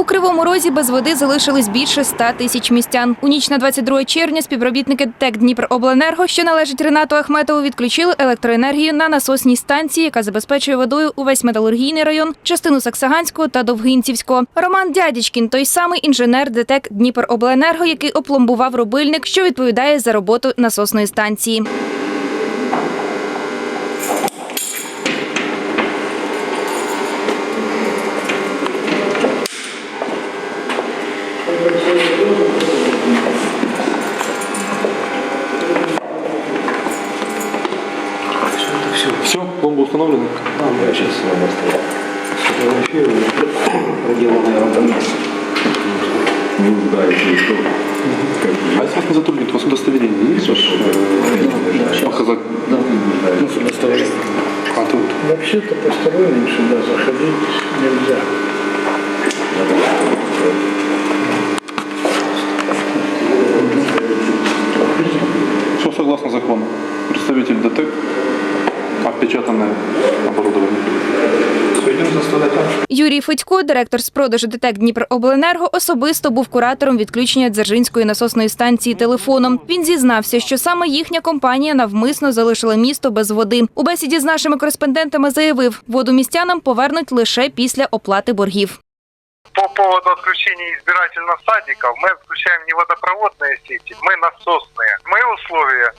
У Кривому Розі без води залишились більше 100 тисяч містян. У ніч на 22 червня співробітники ТЕК Дніпробленерго, що належить Ренату Ахметову, відключили електроенергію на насосній станції, яка забезпечує водою увесь металургійний район, частину Саксаганського та Довгинцівського. Роман Дядічкін той самий інженер ДТЕК Дніпробленерго, який опломбував рубильник, що відповідає за роботу насосної станції. Все, бомба установлена? Я сейчас сфотографирую проделанное работа. Ну да, если что. А если вас не затруднит, у вас удостоверение есть ваше? Показать? Да. Ну, удостоверение. А, ты вот. Вообще-то посторонним сюда заходить нельзя. Все согласно закону. Представитель ДТЭК, опечатанное оборудование. Пойдем за столиком. Юрій Федько, директор з продажу ДТЕК Дніпробленерго, особисто був куратором відключення Дзержинської насосної станції телефоном. Він зізнався, що саме їхня компанія навмисно залишила місто без води. У бесіді з нашими кореспондентами заявив, воду містянам повернуть лише після оплати боргів. По поводу отключения избирательных садиков, мы отключаем не водопроводные сети, мы насосные. Мои условия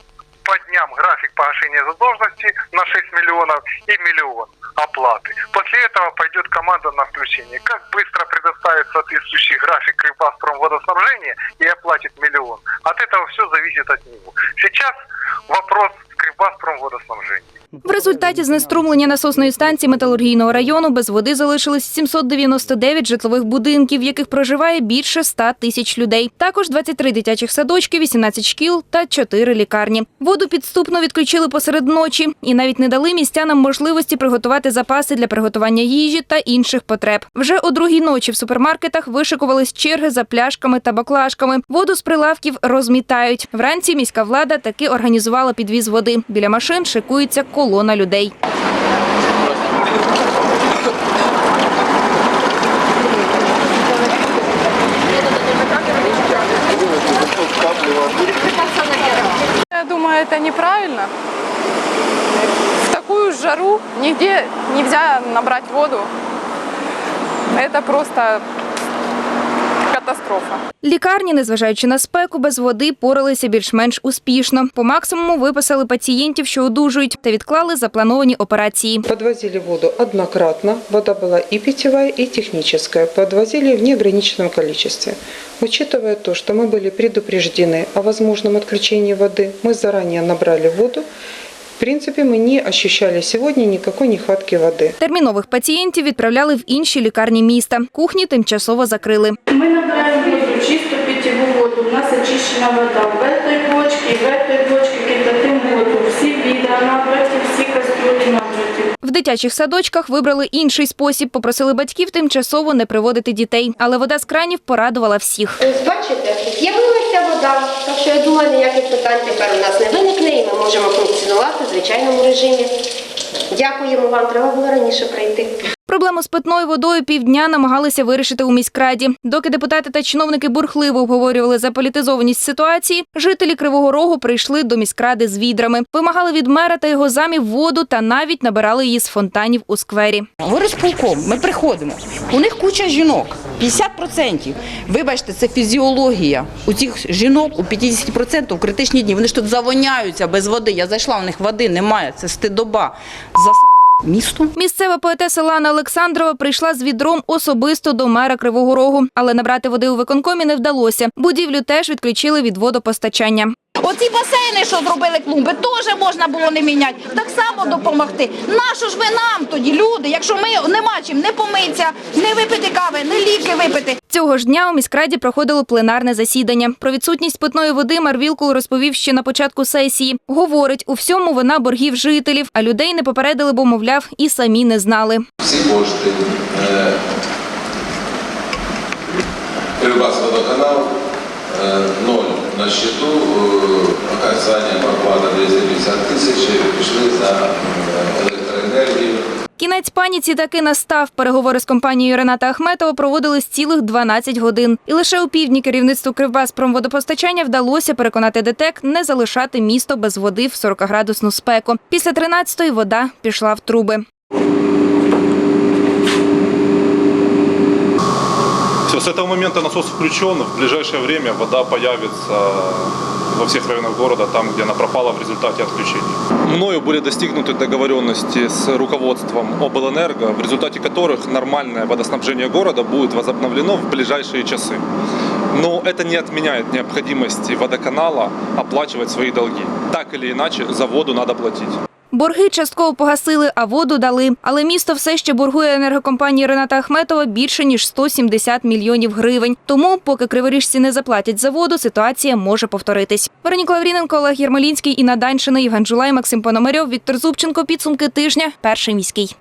по дням график погашения задолженности на 6 миллионов и миллион оплаты. После этого пойдет команда на включение. Как быстро предоставит соответствующий график Кривбаспромводоснабжения и оплатит миллион, от этого все зависит от него. Сейчас вопрос с Кривбаспромводоснабжения. В результаті знеструмлення насосної станції металургійного району без води залишились 799 житлових будинків, в яких проживає більше 100 тисяч людей. Також 23 дитячих садочки, 18 шкіл та 4 лікарні. Воду підступно відключили посеред ночі і навіть не дали містянам можливості приготувати запаси для приготування їжі та інших потреб. Вже о другій ночі в супермаркетах вишикувались черги за пляшками та баклажками. Воду з прилавків розмітають. Вранці міська влада таки організувала підвіз води. Біля машин шикується колона людей. Я думаю, это неправильно. В такую жару нигде нельзя набрать воду. Это просто катастрофа. Лікарні, незважаючи на спеку, без води поралися більш-менш успішно. По максимуму виписали пацієнтів, що одужують, та відклали заплановані операції. Подвозили воду однократно. Вода была и питьевая, и техническая. Подвозили в неограниченном количестве. Учитывая то, что мы были предупреждены о возможном отключении воды, мы заранее набрали воду. В принципе, мы не ощущали сегодня никакой нехватки воды. Термінових пацієнтів відправляли в інші лікарні міста. Кухні тимчасово закрили. Мы набираем воду, чистую питьевую воду, у нас очищена вода. В этой бочке, в этой дитячих садочках вибрали інший спосіб. Попросили батьків тимчасово не приводити дітей. Але вода з кранів порадувала всіх. Ось бачите, з'явилася вода, так що я думаю, ніяких питань тепер у нас не виникне і ми можемо функціонувати в звичайному режимі. Дякуємо вам, треба було раніше прийти. Проблему з питною водою півдня намагалися вирішити у міськраді. Доки депутати та чиновники бурхливо обговорювали заполітизованість ситуації, жителі Кривого Рогу прийшли до міськради з відрами, вимагали від мера та його замів воду та навіть набирали її з фонтанів у сквері. Горисполком, ми приходимо. У них куча жінок, 50%. Вибачте, це фізіологія. У цих жінок у 50% в критичні дні. Вони ж тут завоняються без води. Я зайшла, у них води немає. Це стидоба. За місто. Місцева поетеса Лана Олександрова прийшла з відром особисто до мера Кривого Рогу, але набрати води у виконкомі не вдалося. Будівлю теж відключили від водопостачання. Оці басейни, що зробили клумби, теж можна було не міняти. Так само допомогти. Нащо ж ви нам тоді, люди, якщо ми нема чим не помитися, не випити кави, не ліки випити. Цього ж дня у міськраді проходило пленарне засідання. Про відсутність питної води Мар Вілкул розповів ще на початку сесії. Говорить, у всьому вина боргів жителів, а людей не попередили, бо, мовляв, і самі не знали. Всі кошти. Е, Кривбасводоканал е, ноль на счету, е, оказання проплата 250 тисяч пішли за е, електроенергію. Кінець паніці таки настав. Переговори з компанією Рената Ахметова проводились цілих 12 годин. І лише у півдні керівництву Кривбаспромводопостачання вдалося переконати ДТЕК не залишати місто без води в 40-градусну спеку. Після 13-ї вода пішла в труби. С этого момента насос включен, в ближайшее время вода появится во всех районах города, там, где она пропала в результате отключения. Мною были достигнуты договоренности с руководством облэнерго, в результате которых нормальное водоснабжение города будет возобновлено в ближайшие часы. Но это не отменяет необходимости водоканала оплачивать свои долги. Так или иначе, за воду надо платить. Борги частково погасили, а воду дали. Але місто все ще боргує енергокомпанії Рената Ахметова більше ніж 170 мільйонів гривень. Тому, поки криворіжці не заплатять за воду, ситуація може повторитись. Вероніка Лавріненко, Олег Єрмолінський, Інна Даньшина, Євген Жулай, Максим Пономарьов, Віктор Зубченко. Підсумки тижня. Перший міський.